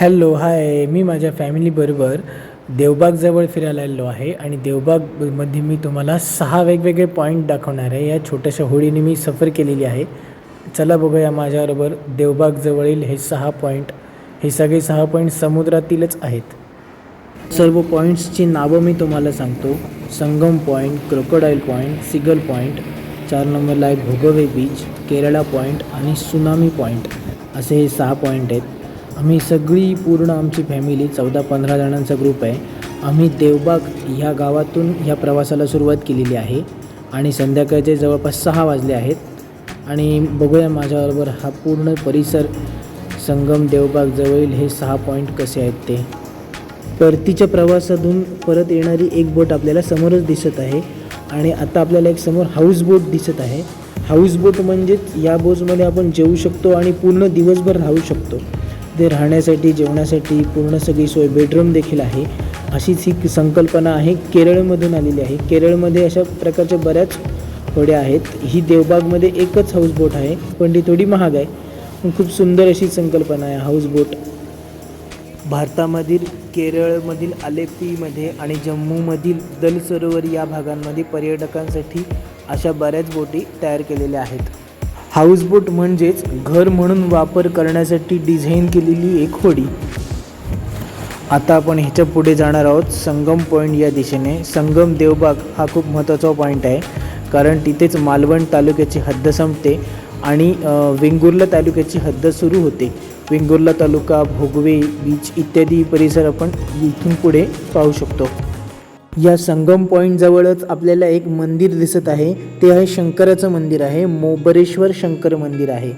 Hello hi. मी माझ्या फॅमिलीबरोबर देवबागजवळ फिरायला आलेलो आहे आणि देवबागमध्ये मी तुम्हाला सहा वेगवेगळे पॉईंट दाखवणार आहे. या छोट्याशा होडीने मी सफर केलेली आहे. चला बघूया माझ्याबरोबर देवबागजवळील हे सहा पॉईंट हे सगळे सहा पॉईंट समुद्रातीलच आहेत. सर्व पॉईंट्सची नावं मी तुम्हाला सांगतो. Sangam point crocodile point seagull point चार नंबरला आहे भोगवे बीच केरळा पॉईंट आणि सुनामी पॉईंट असे हे सहा पॉईंट आहेत. आम्ही सगळी पूर्ण आमची फॅमिली चौदा पंधरा जणांचा ग्रुप आहे. आम्ही देवबाग ह्या गावातून ह्या प्रवासाला सुरुवात केलेली आहे. आणि संध्याकाळचे जवळपास सहा वाजले आहेत. आणि बघूया माझ्याबरोबर हा पूर्ण परिसर संगम देवबाग जवळील हे सहा पॉईंट कसे आहेत ते. परतीच्या प्रवासातून परत येणारी एक बोट आपल्याला समोरच दिसत आहे. आणि आता आपल्याला एक समोर हाऊस बोट दिसत आहे. हाऊस बोट म्हणजेच या बोटमध्ये आपण जेवू शकतो आणि पूर्ण दिवसभर राहू शकतो. तिथे राहण्यासाठी जेवणासाठी पूर्ण सगळी सोय बेडरूम देखील आहे. अशीच ही संकल्पना आहे केरळमधून आलेली आहे. केरळमध्ये अशा प्रकारच्या बऱ्याच होड्या आहेत. ही देवबागमध्ये एकच हाऊस बोट आहे पण ती थोडी महाग आहे. पण खूप सुंदर अशी संकल्पना आहे हाऊस बोट भारतामधील केरळमधील आलेपीमध्ये आणि जम्मूमधील दल सरोवर या भागांमध्ये पर्यटकांसाठी अशा बऱ्याच बोटी तयार केलेल्या आहेत. हाऊसबोट म्हणजेच घर म्हणून वापर करण्यासाठी डिझाईन केलेली एक होडी. आता आपण ह्याच्या पुढे जाणार आहोत संगम पॉईंट या दिशेने. संगम देवबाग हा खूप महत्त्वाचा पॉईंट आहे कारण तिथेच मालवण तालुक्याची हद्द संपते आणि वेंगुर्ला तालुक्याची हद्द सुरू होते. वेंगुर्ला तालुका भोगवे बीच इत्यादी परिसर आपण इथून पुढे पाहू शकतो. या संगम पॉईंट जवळच आपल्याला एक मंदिर दिसत आहे. ते आहे शंकराचं मंदिर आहे. मोबरेश्वर शंकर मंदिर आहे.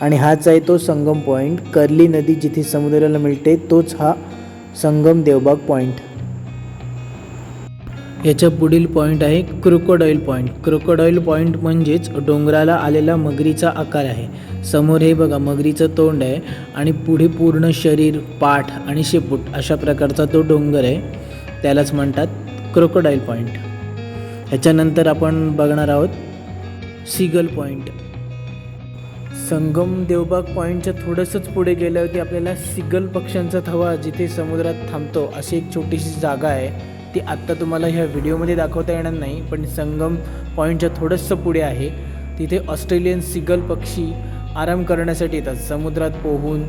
आणि हाच आहे तो संगम पॉईंट कर्ली नदी जिथे समुद्राला मिळते तोच हा संगम देवबाग पॉईंट याच्या पुढील पॉईंट आहे क्रोकोडॉईल पॉईंट क्रोकोडॉईल पॉईंट म्हणजेच डोंगराला आलेला मगरीचा आकार आहे. समोर हे बघा मगरीचं तोंड आहे. आणि पुढे पूर्ण शरीर पाठ आणि शेपूट अशा प्रकारचा तो डोंगर आहे. त्यालाच म्हणतात क्रोकोडाईल पॉईंट ह्याच्यानंतर आपण बघणार आहोत सिगल पॉईंट संगम देवबाग पॉईंटच्या थोडंसंच पुढे गेल्यावरती आपल्याला सिगल पक्ष्यांचा थवा जिथे समुद्रात थांबतो अशी एक छोटीशी जागा आहे. ती आत्ता तुम्हाला ह्या व्हिडिओमध्ये दाखवता येणार नाही पण संगम पॉईंटच्या थोडंसं पुढे आहे. तिथे ऑस्ट्रेलियन सिगल पक्षी आराम करण्यासाठी येतात. समुद्रात पोहून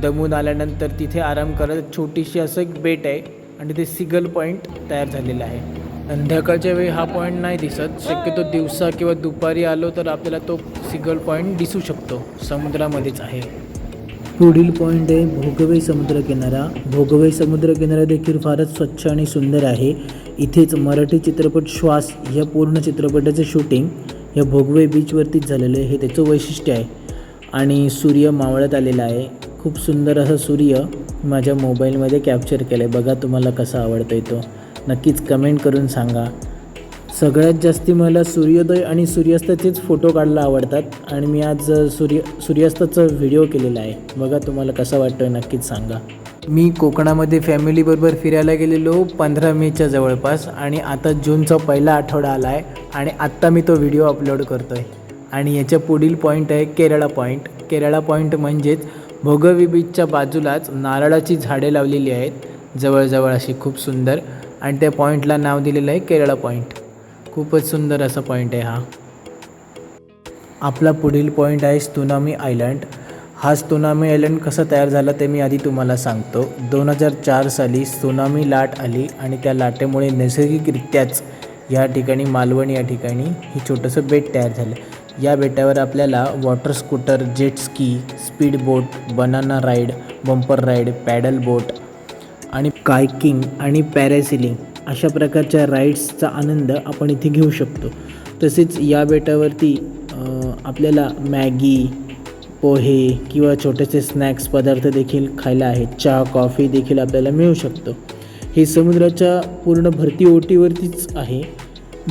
दमून आल्यानंतर तिथे आराम करत छोटीशी असं एक बेट आहे. आणि ते सिगल पॉईंट तयार झालेलं आहे. संध्याकाळच्या वेळी हा पॉईंट नाही दिसत. शक्यतो दिवसा किंवा दुपारी आलो तर आपल्याला तो सिगल पॉईंट दिसू शकतो. समुद्रामध्येच आहे. पुढील पॉईंट आहे भोगवे समुद्रकिनारा. भोगवे समुद्रकिनारा देखील फारच स्वच्छ आणि सुंदर आहे. इथेच मराठी चित्रपट श्वास या पूर्ण चित्रपटाचं शूटिंग या भोगवे बीचवरतीच झालेलं आहे. हे त्याचं वैशिष्ट्य आहे. आणि सूर्य मावळत आलेला आहे. खूप सुंदर असा सूर्य माझ्या मोबाईलमध्ये कॅप्चर केलं आहे बघा तुम्हाला कसा आवडतो आहे तो. नक्कीच कमेंट करून सांगा. सगळ्यात जास्ती मला सूर्योदय आणि सूर्यास्ताचेच फोटो काढायला आवडतात आणि मी आज सूर्य सूर्यास्ताचा व्हिडिओ केलेला आहे. बघा तुम्हाला कसा वाटतो आहे नक्कीच सांगा. मी कोकणामध्ये फॅमिलीबरोबर फिरायला गेलेलो पंधरा मेच्या जवळपास आणि आता जूनचा पहिला आठवडा आला आहे आणि आत्ता मी तो व्हिडिओ अपलोड करतो आहे आणि याच्या पुढील पॉईंट आहे केरळा पॉईंट केरळा पॉईंट म्हणजेच भोगवी बीचच्या बाजूलाच नारळाची झाडे लावलेली आहेत. जवळजवळ अशी खूप सुंदर आणि त्या पॉईंटला नाव दिलेलं आहे केरळा पॉईंट खूपच सुंदर असा पॉईंट आहे हा. आपला पुढील पॉईंट आहे स्तुनामी आयलंड. हा स्तुनामी आयलंड कसा तयार झाला ते मी आधी तुम्हाला सांगतो. दोन हजार चार साली सुनामी लाट आली आणि त्या लाटेमुळे नैसर्गिकरित्याच या ठिकाणी मालवण या ठिकाणी हे छोटंसं बेट तयार झालं. या बेटावर आपल्याला water scooter jet ski speed boat banana ride bumper ride paddle boat आणि कायकिंग आणि पॅरासिलिंग अशा प्रकारच्या राईड्सचा आनंद आपण इथे घेऊ शकतो. तसेच या बेटावरती आपल्याला मॅगी पोहे किंवा छोटेसे स्नॅक्स पदार्थ देखील खायला आहेत. चहा कॉफी देखील आपल्याला मिळू शकतो. हे समुद्राच्या पूर्ण भरती ओटीवरतीच आहे.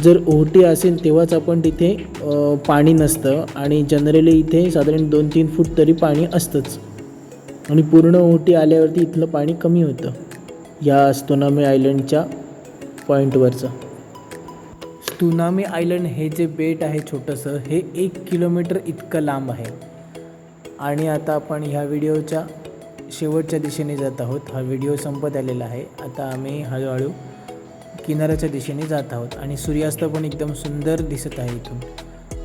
जर ओहोटी असेल तेव्हाच आपण तिथे पाणी नसतं आणि जनरली इथे साधारण दोन तीन फूट तरी पाणी असतंच. आणि पूर्ण ओहोटी आल्यावरती इथलं पाणी कमी होतं. या स्तुनामी आयलंडच्या पॉईंटवरचं स्तुनामी आयलंड हे जे बेट आहे छोटंसं हे एक किलोमीटर इतकं लांब आहे. आणि आता आपण ह्या व्हिडिओच्या शेवटच्या दिशेने जात आहोत. हा व्हिडिओ संपत आलेला आहे. आता आम्ही हळूहळू किनाऱ्याच्या दिशेने जात आहोत आणि सूर्यास्त पण एकदम सुंदर दिसत आहे इथून.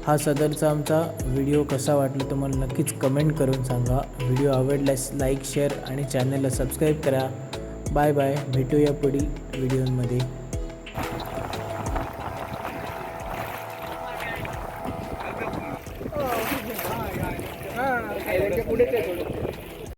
हा सदरचा आमचा व्हिडिओ कसा वाटला तुम्हाला नक्कीच कमेंट करून सांगा. व्हिडिओ आवडल्यास लाईक शेअर आणि चॅनलला सबस्क्राईब करा. Bye bye. भेटूया पुढील व्हिडिओमध्ये.